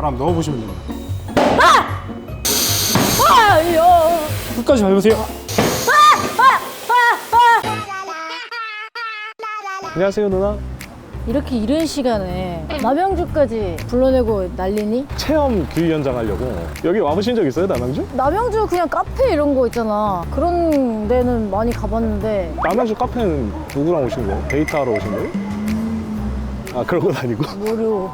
바람 넣어보시면 됩니다. 아요. 끝까지 밟으세요. 안녕하세요 누나. 이렇게 이른 시간에 남양주까지 불러내고 난리니? 체험 교육 현장 하려고 여기 와보신 적 있어요 남양주? 남양주 그냥 카페 이런 거 있잖아. 그런 데는 많이 가봤는데 남양주 카페는 누구랑 오신 거예요? 데이트하러 오신 거예요? 아 그런 건 아니고 모르.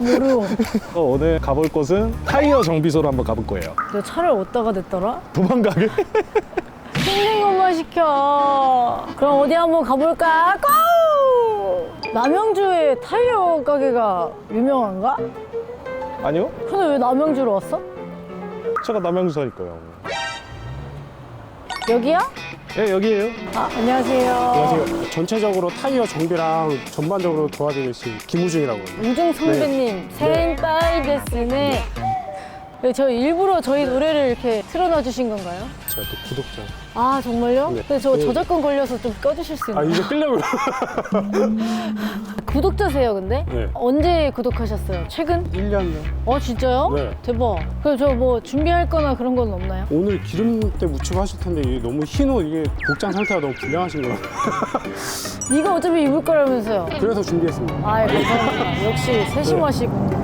모르. 어, 오늘 가볼 곳은 타이어 정비소로 한번 가볼 거예요 내 차를 어디다가 댔더라? 도망가게? 힘든 것만 시켜. 그럼 어디 한번 가볼까? 고! 남양주에 타이어 가게가 유명한가? 아니요 근데 왜 남양주로 왔어? 제가 남양주 사니까요 여기야? 네 여기에요 아, 안녕하세요. 안녕하세요 전체적으로 타이어 정비랑 전반적으로 도와드리신 김우중이라고 합니다. 우중 선배님, 센파이 데스네. 네, 저 일부러 저희 노래를 이렇게 틀어놔 주신 건가요? 제가 또 구독자 아, 정말요? 네. 근데 저 네. 저작권 걸려서 좀 꺼주실 수 아 있나요? 이제 끌려고 구독자세요, 근데? 네. 언제 구독하셨어요? 최근? 1년 전 어, 진짜요? 네. 대박. 그럼 저 뭐 준비할 거나 그런 건 없나요? 오늘 기름때 묻히고 하실 텐데 이게 너무 흰 옷 이게 복장 상태가 너무 불량하신 거예요 이거 어차피 입을 거라면서요. 그래서 준비했습니다 아, 감사합니다. 역시 세심하시고.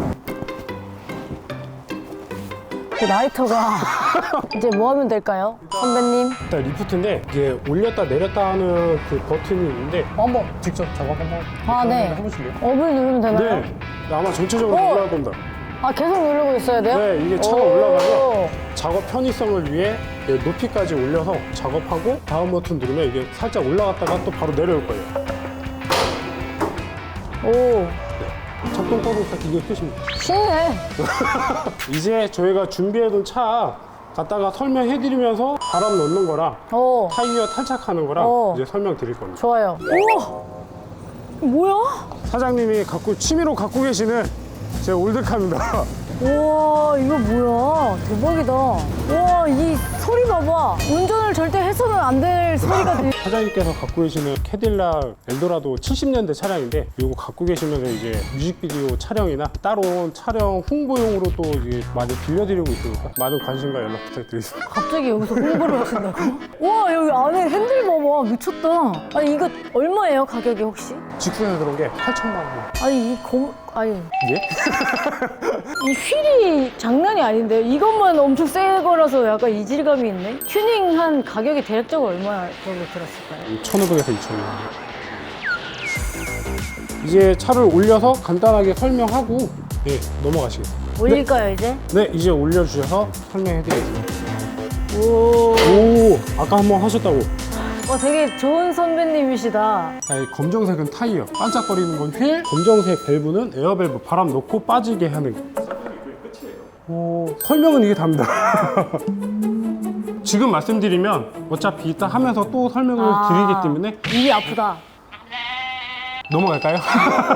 그 라이터가 이제 뭐 하면 될까요? 선배님? 일단 리프트인데 이게 올렸다 내렸다 하는 그 버튼이 있는데 한번 직접 작업 한번 아, 네. 해보실래요? 업을 누르면 되나요? 네 아마 전체적으로 어. 올라갈 겁니다 아, 계속 누르고 있어야 돼요? 네 이게 차가 오. 올라가면 작업 편의성을 위해 이 높이까지 올려서 작업하고 다음 버튼 누르면 이게 살짝 올라갔다가 또 바로 내려올 거예요 오, 작동 꺼도 이게 끝입니다 쉽네. 이제 저희가 준비해둔 차 갖다가 설명해드리면서 바람 넣는 거랑 오, 타이어 탈착하는 거랑 어. 이제 설명 드릴 겁니다. 좋아요. 우와! 뭐야? 사장님이 갖고 취미로 갖고 계시는 제 올드카입니다. 우와, 이거 뭐야? 대박이다. 우와, 이 소리 봐봐. 운전을 절대 해서는 안 될 소리가 들 사장님께서 갖고 계시는 캐딜락 엘도라도 70년대 차량인데 이거 갖고 계시면서 이제 뮤직비디오 촬영이나 따로 촬영 홍보용으로 또 이게 많이 빌려드리고 있으니까 많은 관심과 연락 부탁드리겠습니다. 갑자기 여기서 홍보를 하신다고? 우와, 여기 안에 핸들 봐봐. 미쳤다. 아니, 이거 얼마예요, 가격이 혹시? 직수에서 들어온 게 8천만 원. 아니, 이 검, 아니, 예? 이 휠이 장난이 아닌데요? 이것만 엄청 새 거라서 약간 이질감이 있네? 튜닝한 가격이 대략적으로 얼마 정도 들었을까요? 1,500에서 2,000원. 이제 차를 올려서 간단하게 설명하고 예, 넘어가시겠습니다. 올릴까요, 이제? 네, 이제 올려주셔서 설명해드리겠습니다. 오, 오, 아까 한번 하셨다고. 어, 되게 좋은 선배님이시다. 자, 이 검정색은 타이어, 반짝거리는 건 휠, 검정색 밸브는 에어밸브, 바람 넣고 빠지게 하는 거. 오, 설명은 이게 답니다. 지금 말씀드리면 어차피 이따 하면서 또 설명을 아. 드리기 때문에 입이 아프다. 넘어갈까요?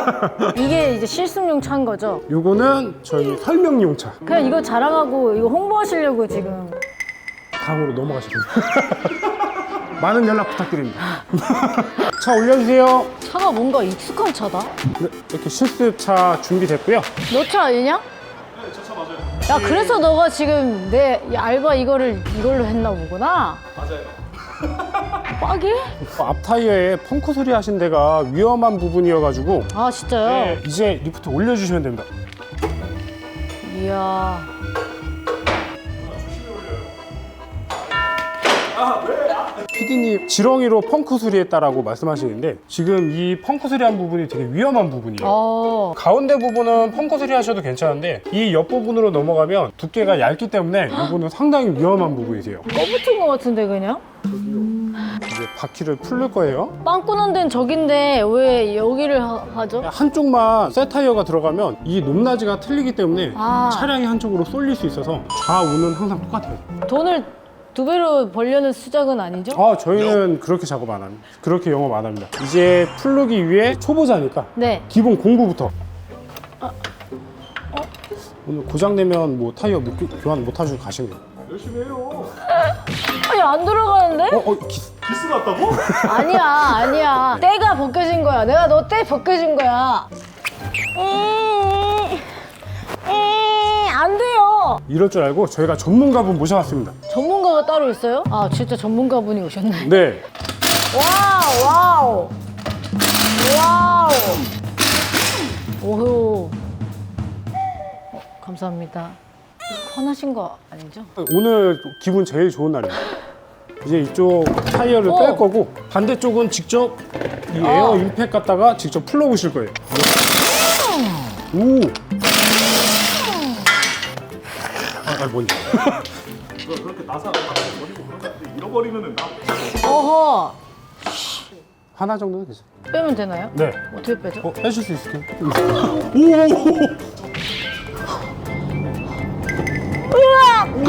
이게 이제 실습용 차인 거죠? 요거는 저희 설명용 차. 그냥 이거 자랑하고 이거 홍보하시려고 지금. 다음으로 넘어가시면 많은 연락 부탁드립니다. 차 올려주세요. 차가 뭔가 익숙한 차다? 네, 이렇게 실습 차 준비됐고요. 너 차 아니냐? 네, 저 차 맞아요. 야, 그래서 너가 지금 내이 알바 이거를 이걸로 했나 보구나? 맞아요. 빡이? 앞 타이어에 펑크 소리 하신 데가 위험한 부분이어가지고 아, 진짜요? 네, 이제 리프트 올려주시면 됩니다. 이야. PD님 지렁이로 펑크 소리했다라고 말씀하시는데 지금 이 펑크 소리한 부분이 되게 위험한 부분이에요. 어. 가운데 부분은 펑크 소리 하셔도 괜찮은데 이 옆 부분으로 넘어가면 두께가 얇기 때문에 이거는 상당히 위험한 부분이세요. 꺼 붙은 것 같은데, 그냥? 이제 바퀴를 풀릴 거예요. 빵꾸난 데는 저긴데 왜 여기를 하, 하죠? 한쪽만 새 타이어가 들어가면 이 높낮이가 틀리기 때문에 아. 차량이 한쪽으로 쏠릴 수 있어서 좌우는 항상 똑같아요. 돈을 두 배로 벌려는 수작은 아니죠? 아 저희는 그렇게 작업 안 합니다. 그렇게 영업 안 합니다. 이제 풀르기 위해 초보자니까 네. 기본 공부부터. 오늘 고장되면 뭐 타이어 못 교- 교환 못 하시고 가시네요. 아니, 안 들어가는데? 어, 어, 기, 기스 났다고? 아니야, 아니야. 때가 벗겨진 거야. 내가 너 때 벗겨진 거야. 음, 음, 안 돼요. 이럴 줄 알고 저희가 전문가분 모셔왔습니다. 전문가가 따로 있어요? 아 진짜 전문가분이 오셨네. 네. 와우 와우 와우. 오호. 어, 감사합니다. 화나신 거 아니죠? 오늘 기분 제일 좋은 날입니다. 이제 이쪽 타이어를 오. 뺄 거고 반대쪽은 직접 이 에어 임팩 갖다가 직접 풀러보실 거예요. 오. 아, 아 뭔지. 그렇게 나사 버리면은 나 어허. 하나 정도는 괜찮아요. 빼면 되나요? 네. 어떻게 빼죠? 어, 빼실 수 있을까요? 오!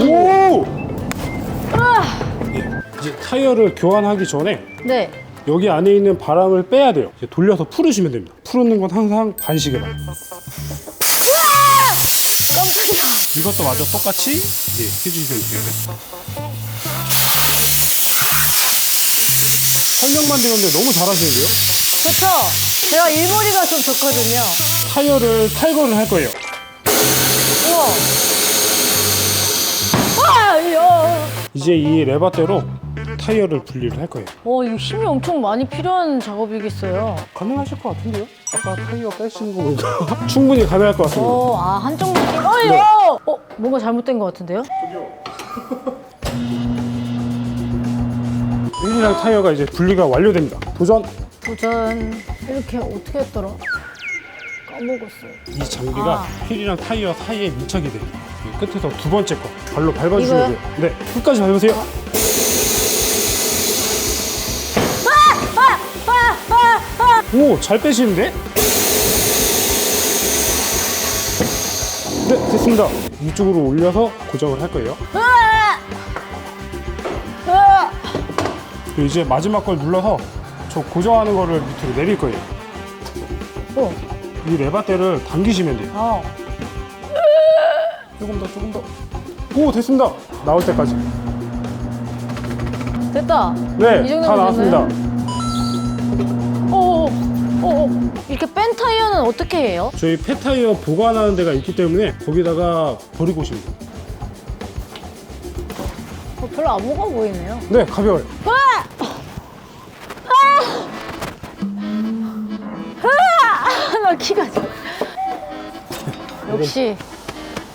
오! 예, 이제 타이어를 교환하기 전에 네. 여기 안에 있는 바람을 빼야 돼요. 이제 돌려서 풀으시면 됩니다. 푸는 건 항상 반시계만. 깜짝이야. 이것도 마저 똑같이 이제 해주시면 돼요. 설명만 드렸는데 너무 잘하시는데요? 그렇죠. 제가 일머리가 좀 좋거든요. 타이어를 탈거를 할 거예요. 우와. 아, 야. 이제 이 레바대로 타이어를 분리를 할 거예요. 와, 이거 힘이 엄청 많이 필요한 작업이겠어요. 가능하실 것 같은데요? 아까 타이어 빼시는 거 보니까 충분히 가능할 것 같습니다. 어, 아, 한쪽 느낌. 어이, 네. 어, 어, 뭔가 잘못된 것 같은데요? 휠이랑 타이어가 이제 분리가 완료됩니다. 도전! 도전. 이렇게 어떻게 했더라? 까먹었어요. 이 장비가 아. 휠이랑 타이어 사이에 밀착이 돼요. 이 끝에서 두 번째 거 발로? 밟아주시면 돼요. 네, 끝까지 밟으세요. 오, 잘 빼시는데? 네, 됐습니다. 위쪽으로 올려서 고정을 할 거예요. 으아! 이제 마지막 걸 눌러서 저 고정하는 거를 밑으로 내릴 거예요. 어, 이 레바대를 당기시면 돼요. 어. 조금 더, 조금 더. 오, 됐습니다. 나올 때까지. 됐다. 네, 다 나왔습니다. 오, 오, 오. 이렇게 뺀 타이어는 어떻게 해요? 저희 폐타이어 보관하는 데가 있기 때문에 거기다가 버리고 오시면 돼요. 어, 별로 안 무거워 보이네요. 네, 가벼워요. 나 키가 작- 역시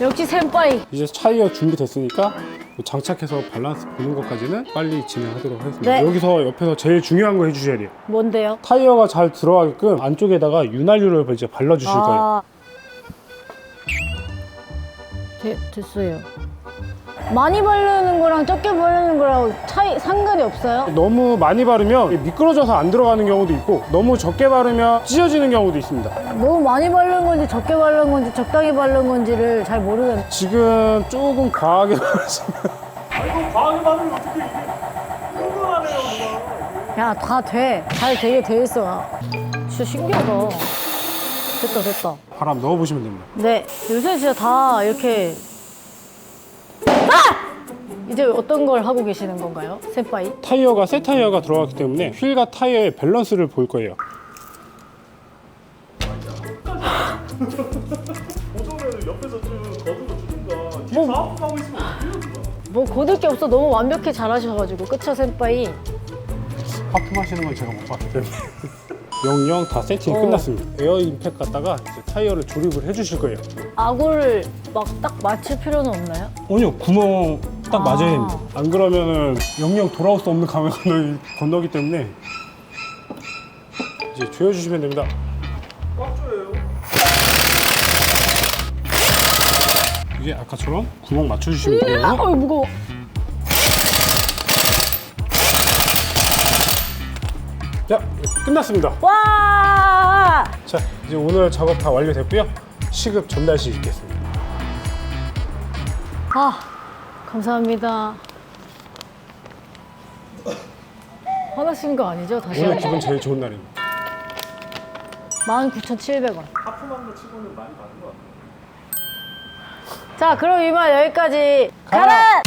역시 센파이 이제 타이어 준비됐으니까 뭐 장착해서 밸런스 보는 것까지는 빨리 진행하도록 하겠습니다. 네. 여기서 옆에서 제일 중요한 거 해주셔야 돼요. 뭔데요? 타이어가 잘 들어가게끔 안쪽에다가 윤활유를 이제 발라주실 거예요. 아. 되, 됐어요. 많이 바르는 거랑 적게 바르는 거랑 차이 상관이 없어요? 너무 많이 바르면 미끄러져서 안 들어가는 경우도 있고 너무 적게 바르면 찢어지는 경우도 있습니다. 너무 많이 바른 건지 적게 바른 건지 적당히 바른 건지를 잘 모르겠네. 지금 조금 과하게 바르시면 아이고 과하게 받으면 어떻게 이게 흥분하네요 야, 다 돼. 잘 되게 돼 있어. 진짜 신기하다. 됐다, 됐다. 바람 넣어보시면 됩니다. 네, 요새 진짜 다 이렇게. 아! 이제 어떤 걸 하고 계시는 건가요? 센파이? 타이어가 새 타이어가 들어갔기 때문에 휠과 타이어의 밸런스를 볼 거예요. 보조면은 옆에서 좀 거두고 주든가 뒤에서 아프하고 있으면 어떡해요 누가 뭐 고들 게 없어. 너무 완벽히 잘하셔가지고. 그쵸, 센파이? 하품하시는 건 제가 못 봤기 때문에 영영 다 세팅 이 어. 끝났습니다. 에어 임팩 갖다가 이제 타이어를 조립을 해주실 거예요. 악을 막 딱 맞출 필요는 없나요? 아니요 구멍 딱 아. 맞아야 됩니다. 안 그러면은 영영 돌아올 수 없는 강을 건너, 건너기 때문에 이제 조여주시면 됩니다. 이제 아까처럼 구멍 맞춰주시면 돼요. 어이, 무거워. 자 끝났습니다. 와! 자 이제 오늘 작업 다 완료됐고요. 시급 전달시 있겠습니다. 아, 감사합니다. 화나신 거 아니죠? 다시 오늘. 기분 제일 좋은 날입니다. 19,700원. 하품한 거 치고는 많이 받은 것 같아요 자, 그럼 이만 여기까지 가라! 가라!